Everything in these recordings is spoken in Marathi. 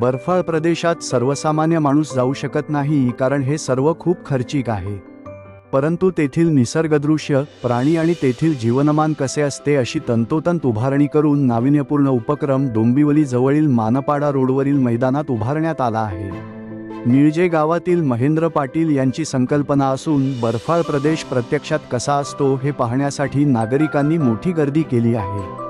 बर्फाळ प्रदेशात सर्वसामान्य माणूस जाऊ शकत नाही कारण हे सर्व खूप खर्चिक आहे. परंतु तेथील निसर्गदृश्य प्राणी आणि तेथील जीवनमान कसे असते अशी तंतोतंत उभारणी करून नाविन्यपूर्ण उपक्रम डोंबिवली जवळील मानपाडा रोडवरील मैदानात उभारण्यात आला आहे. निळजे गावातील महेंद्र पाटील यांची संकल्पना असून बर्फाळ प्रदेश प्रत्यक्षात कसा असतो हे पाहण्यासाठी नागरिकांनी मोठी गर्दी केली आहे.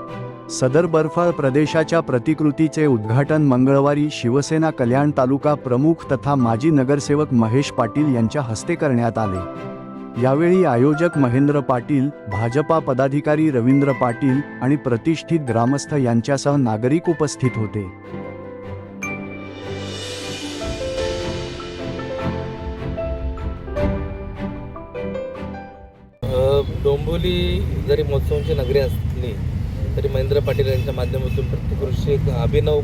सदर बर्फाळ प्रदेशाच्या प्रतिकृतीचे उद्घाटन मंगळवारी शिवसेना कल्याण तालुका प्रमुख तथा माजी नगरसेवक महेश पाटील यांच्या हस्ते करण्यात आले. यावेळी आयोजक महेंद्र पाटील भाजपा पदाधिकारी रवींद्र पाटील आणि प्रतिष्ठित ग्रामस्थ यांच्यासह नागरिक उपस्थित होते. डोंबोली डोंबिवली जरी महोत्सवाची नगरी असली तरी महेंद्र पाटील यांच्या माध्यमातून प्रत्येक वर्षी एक अभिनव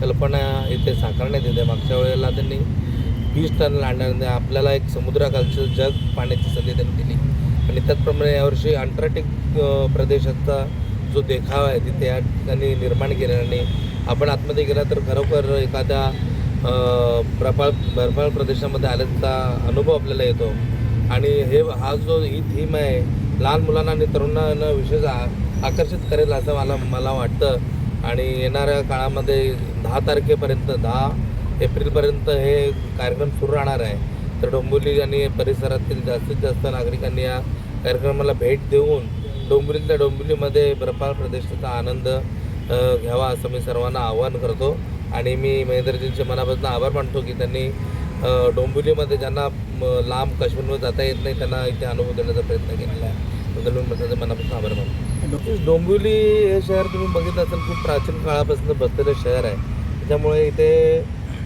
कल्पना इथे साकारण्यात येते. मागच्या वेळेला त्यांनी बीच टनल आणण्याने आपल्याला एक समुद्राखालचं जग पाण्याची संधी त्यांनी दिली. आणि त्याचप्रमाणे यावर्षी अंटार्क्टिक प्रदेशाचा जो देखावा आहे तिथे या ठिकाणी निर्माण केल्याने आपण आतमध्ये गेला तर खरोखर एखाद्या प्रपाळ बर्फाळ प्रदेशामध्ये आल्याचा अनुभव आपल्याला येतो. आणि हे हा जो ही थीम आहे लहान मुलांना आणि तरुणांना विशेष आकर्षित करेल असं मला मला वाटतं. आणि येणाऱ्या काळामध्ये दहा तारखेपर्यंत दहा एप्रिलपर्यंत हे कार्यक्रम सुरू राहणार आहे. तर डोंबिवली आणि परिसरातील जास्तीत जास्त नागरिकांनी या कार्यक्रमाला भेट देऊन डोंबिवलीतल्या डोंबिवलीमध्ये बर्फाळ प्रदेशाचा आनंद घ्यावा असं मी सर्वांना आवाहन करतो. आणि मी महेंद्रजींचे मनापासून आभार मानतो की त्यांनी डोंबिवलीमध्ये ज्यांना लांब काश्मीरमध्ये जाता येत नाही त्यांना इथे अनुभव देण्याचा प्रयत्न केलेला आहे. बद्दल मनापासून आभार मानतो. डोंबिवली हे शहर तुम्ही बघितलं असेल खूप प्राचीन काळापासून बसलेलं शहर आहे. त्याच्यामुळे इथे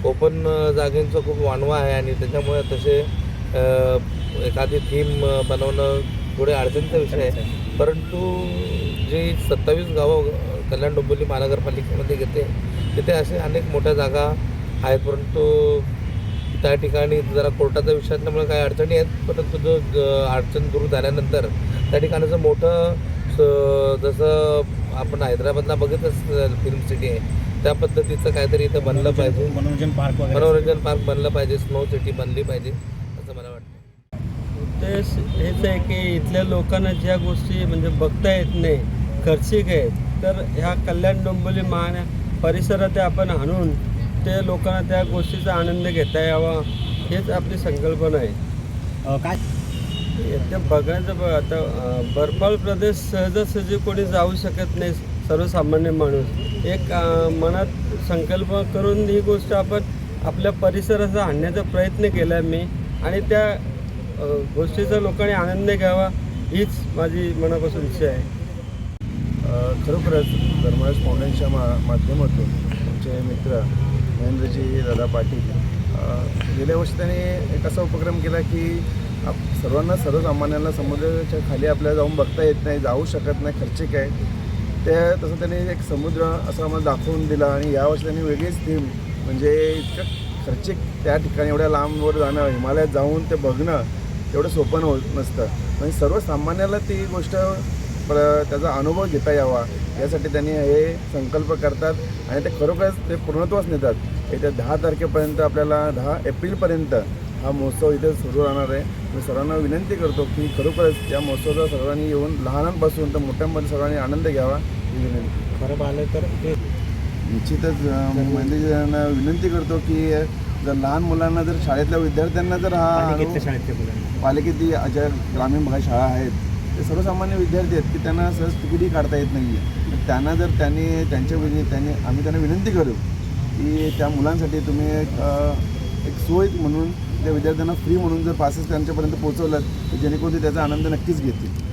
ओपन जागेंचा खूप वाणवा आहे आणि त्याच्यामुळे तसे एखादी थीम बनवणं थोडे अडचणीचा विषय आहे. परंतु जी सत्तावीस गावं कल्याण डोंबिवली महानगरपालिकेमध्ये घेते तिथे असे अनेक मोठ्या जागा आहेत. परंतु त्या ठिकाणी जरा कोर्टाचा विषय असल्यामुळे काही अडचणी आहेत. परंतु जो अडचण दूर झाल्यानंतर त्या ठिकाणाचं मोठं जसं आपण हैदराबादला बघितच फिल्म सिटी आहे त्या पद्धतीचं काहीतरी इथं बनलं पाहिजे. मनोरंजन पार्क वगैरे मनोरंजन पार्क बनलं पाहिजे स्नो सिटी बनली पाहिजे असं मला वाटतं. उद्देश हेच आहे की इथल्या लोकांना ज्या गोष्टी म्हणजे बघता येत नाही खर्चिक आहेत तर ह्या कल्याण डोंबिवली महान परिसरात आपण आणून ते लोकांना त्या गोष्टीचा आनंद घेता यावा हेच आपली संकल्पना आहे. काय ते बघायचं बघ आता बर्फाळ प्रदेश सहजासहजी कोणी जाऊ शकत नाही सर्वसामान्य माणूस. एक मनात संकल्प करून ही गोष्ट आपण आपल्या परिसराचा आणण्याचा प्रयत्न केला आहे मी. आणि त्या गोष्टीचा लोकांनी आनंद घ्यावा हीच माझी मनापासून इच्छा आहे. खरोखरच धर्मराज फाउंडेशनच्या मा माध्यमातून आमचे मित्र महेंद्रजी दादा पाटील गेल्या वर्षी त्यांनी एक असा उपक्रम केला की आप सर्वांना सर्वसामान्यांना समुद्राच्या खाली आपल्याला जाऊन बघता येत नाही जाऊ शकत नाही खर्चिक आहे. त्या तसं त्यांनी एक समुद्र असा आम्हाला दाखवून दिला आणि यावर्षी त्यांनी वेगळीच थीम म्हणजे इतकं खर्चिक त्या ठिकाणी एवढ्या लांबवर जाणं हिमालयात जाऊन ते बघणं एवढं सोपं होत नसतं. म्हणजे सर्वसामान्याला ती गोष्ट प्र त्याचा अनुभव घेता यावा. यासाठी त्यांनी हे संकल्प करतात आणि ते खरोखरच ते पूर्णत्वास नेतात. येत्या दहा तारखेपर्यंत आपल्याला दहा एप्रिलपर्यंत हा महोत्सव इथे सुरू राहणार आहे. मी सर्वांना विनंती करतो की खरोखरच या महोत्सवाचा सर्वांनी येऊन लहानांपासून तर मोठ्यांमध्ये सर्वांनी आनंद घ्यावा ही विनंती. खरं पाहिलं तर ते निश्चितच मंदिरांना विनंती करतो की जर लहान मुलांना जर शाळेतल्या विद्यार्थ्यांना जर हा पालिकेतील ज्या ग्रामीण भागात शाळा आहेत ते सर्वसामान्य विद्यार्थी आहेत की त्यांना सहज तिकीटही काढता येत नाही आहे त्यांना जर त्यांनी त्यांच्या त्यांनी आम्ही त्यांना विनंती करू की त्या मुलांसाठी तुम्ही एक सोय म्हणून त्या विद्यार्थ्यांना फ्री म्हणून जर पासेस त्यांच्यापर्यंत पोहोचवलं तर जेणेकरून ते त्याचा आनंद नक्कीच घेतील.